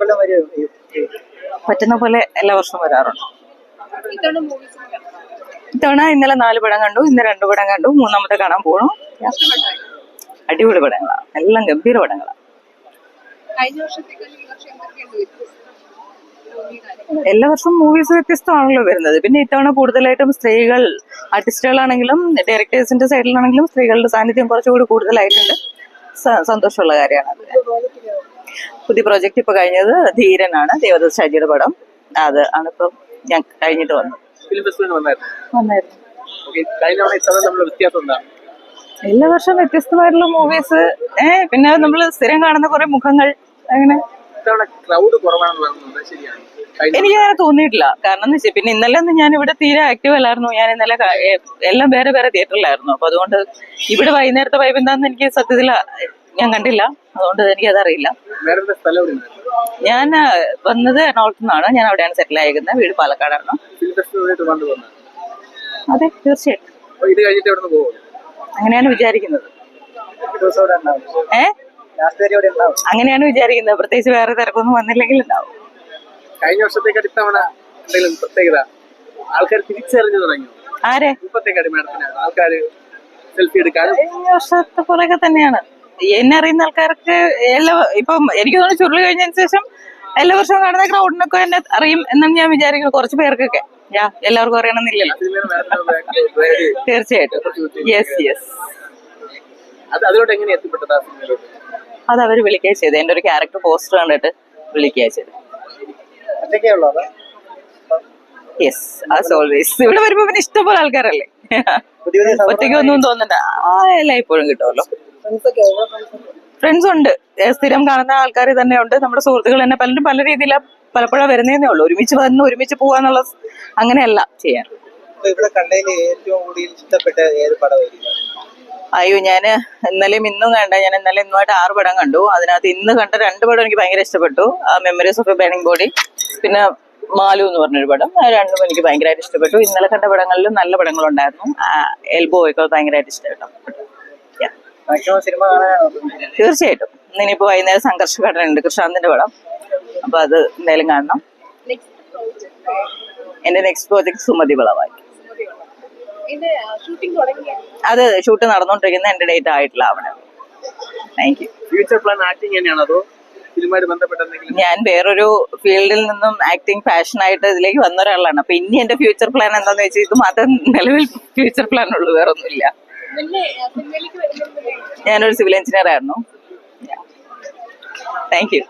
കൊല്ലം വരും. പറ്റുന്ന പോലെ എല്ലാ വർഷവും വരാറുണ്ട്. ഇത്തവണ ഇന്നലെ നാല് പടം കണ്ടു ഇന്ന് രണ്ടു പടം കണ്ടു മൂന്നാമത്തെ കാണാൻ പോകണം അടിപൊളി പടങ്ങളാണ് എല്ലാം ഗംഭീര പടങ്ങളാണ് എല്ലാ വർഷവും മൂവീസ് വ്യത്യസ്തമാണല്ലോ വരുന്നത്. പിന്നെ ഇത്തവണ കൂടുതലായിട്ടും സ്ത്രീകൾ ആർട്ടിസ്റ്റുകളാണെങ്കിലും ഡയറക്ടേഴ്സിന്റെ സൈഡിലാണെങ്കിലും സ്ത്രീകളുടെ സാന്നിധ്യം കുറച്ചുകൂടി കൂടുതലായിട്ടുണ്ട്. സന്തോഷമുള്ള കാര്യമാണ്. പുതിയ പ്രോജക്റ്റ് ഇപ്പൊ കഴിഞ്ഞത് ധീരനാണ് ദേവദത്ത് ഷാജിയുടെ പടം. അത് ആണ് ഇപ്പൊ ഞാൻ കഴിഞ്ഞിട്ട് വന്നത് എല്ലാ വർഷവും വ്യത്യസ്തമായിട്ടുള്ള മൂവീസ് ഏഹ് പിന്നെ നമ്മൾ സ്ഥിരം കാണുന്ന കുറെ മുഖങ്ങൾ അങ്ങനെ. എനിക്ക് അങ്ങനെ തോന്നിയിട്ടില്ല. കാരണം എന്ന് വെച്ചാൽ പിന്നെ ഇന്നലെ ഒന്നും ഞാൻ ഇവിടെ തീരെ ആക്റ്റീവ് അല്ലായിരുന്നു. ഞാൻ ഇന്നലെ എല്ലാം വേറെ വേറെ തിയേറ്ററിലായിരുന്നു അപ്പൊ അതുകൊണ്ട് ഇവിടെ വൈകുന്നേരത്തെ വൈബ് എന്താന്ന് എനിക്ക് സത്യത്തിൽ ഞാൻ കണ്ടില്ല. അതുകൊണ്ട് എനിക്ക് ഞാൻ വന്നത് എറണാകുളത്തു നിന്നാണ്. ഞാൻ അവിടെയാണ് സെറ്റിൽ ആയിരിക്കുന്നത് വീട് പാലക്കാടാണ്. അതെ തീർച്ചയായിട്ടും. അങ്ങനെയാണ് വിചാരിക്കുന്നത്. ഏ? അങ്ങനെയാണ് വിചാരിക്കുന്നത്. പ്രത്യേകിച്ച് വേറെ തിരക്കൊന്നും വന്നില്ലെങ്കിൽ ഉണ്ടാവും. കഴിഞ്ഞ വർഷത്തേക്കാട്ട് ഇത്തവണ എന്തെങ്കിലും പ്രത്യേകത? ആൾക്കാർ തിരിച്ചറിഞ്ഞു തുടങ്ങി ആരെ? ആൾക്കാർ സെൽഫി എടുക്കാനും കഴിഞ്ഞ വർഷത്തെ പോലെയൊക്കെ തന്നെയാണ്. എന്നെ അറിയുന്ന ആൾക്കാർക്ക് എല്ലാ ഇപ്പം എനിക്ക് തോന്നുന്നു ചുരുളി കഴിഞ്ഞതിന് ശേഷം എല്ലാ വർഷവും കാണുന്ന ക്രൗഡിനൊക്കെ എന്നെ അറിയും എന്നാണ് ഞാൻ വിചാരിക്കുന്നത്. കുറച്ച് പേർക്കൊക്കെ. യാ എല്ലാവർക്കും അറിയണമെന്നില്ലല്ലോ. തീർച്ചയായിട്ടും. യെസ് യെസ് അത് അവർ വിളിക്കുക ചെയ്ത് എന്റെ ഒരു ക്യാരക്ടർ പോസ്റ്റർ കണ്ടിട്ട് വിളിക്കുക ചെയ്ത് യെസ് ആസ് ഓൾവേസ് ഇവിടെ വരുമ്പോ പിന്നെ ഇഷ്ടംപോലെ ആൾക്കാരല്ലേ? ഒറ്റയ്ക്ക് ഒന്നും തോന്നണ്ട ആ എല്ലാം ഇപ്പോഴും കിട്ടുമല്ലോ. ഫ്രണ്ട്സ് ഉണ്ട്? സ്ഥിരം കാണുന്ന ആൾക്കാർ തന്നെ ഉണ്ട് നമ്മുടെ സുഹൃത്തുക്കൾ തന്നെ പലരും പല രീതിയിലാണ് പലപ്പോഴും വരുന്നതേ ഉള്ളൂ. ഒരുമിച്ച് വന്ന് ഒരുമിച്ച് പോവാന്നുള്ള അങ്ങനെയല്ല ചെയ്യാൻ അയ്യോ ഞാൻ ഇന്നലെയും ഇന്നും കണ്ട ഞാൻ ഇന്നലെ ഇന്നുമായിട്ട് ആറ് പടം കണ്ടു. അതിനകത്ത് ഇന്ന് കണ്ട രണ്ട് പടം എനിക്ക് ഭയങ്കര ഇഷ്ടപ്പെട്ടു. Memories of a burning body പിന്നെ മാലു എന്ന് പറഞ്ഞൊരു പടം. ആ രണ്ടും എനിക്ക് ഭയങ്കരമായിട്ട് ഇഷ്ടപ്പെട്ടു. ഇന്നലെ കണ്ട പടങ്ങളിലും നല്ല പടങ്ങളുണ്ടായിരുന്നു. എൽബോ ഒക്കെ ഭയങ്കരമായിട്ട് ഇഷ്ടപ്പെട്ടു. തീർച്ചയായിട്ടും. ഇന്നിപ്പോ വൈകുന്നേരം സംഘർഷ ഘടന ഉണ്ട് കൃഷാന്തിന്റെ പടം. അപ്പൊ അത് എന്തായാലും കാണണം. എന്റെ നെക്സ്റ്റ് പ്രോജക്ട് സുമതി വിളവായി അത് ഷൂട്ട് നടന്നുകൊണ്ടിരിക്കുന്ന എന്റെ ഡേറ്റ് ആയിട്ടില്ല അവിടെ. Thank you future plan acting തന്നെയാണോ അതോ ഞാൻ വേറൊരു ഫീൽഡിൽ നിന്നും ആക്ടിങ് പാഷനായിട്ട് ഇതിലേക്ക് വന്ന ഒരാളാണ്. അപ്പൊ ഇനി എന്റെ ഫ്യൂച്ചർ പ്ലാൻ എന്താന്ന് വെച്ചാൽ ഇത് മാത്രം നിലവിൽ ഫ്യൂച്ചർ പ്ലാൻ ഉള്ളൂ. വേറെ ഞാനൊരു സിവിൽ എഞ്ചിനീയർ ആയിരുന്നു. Thank you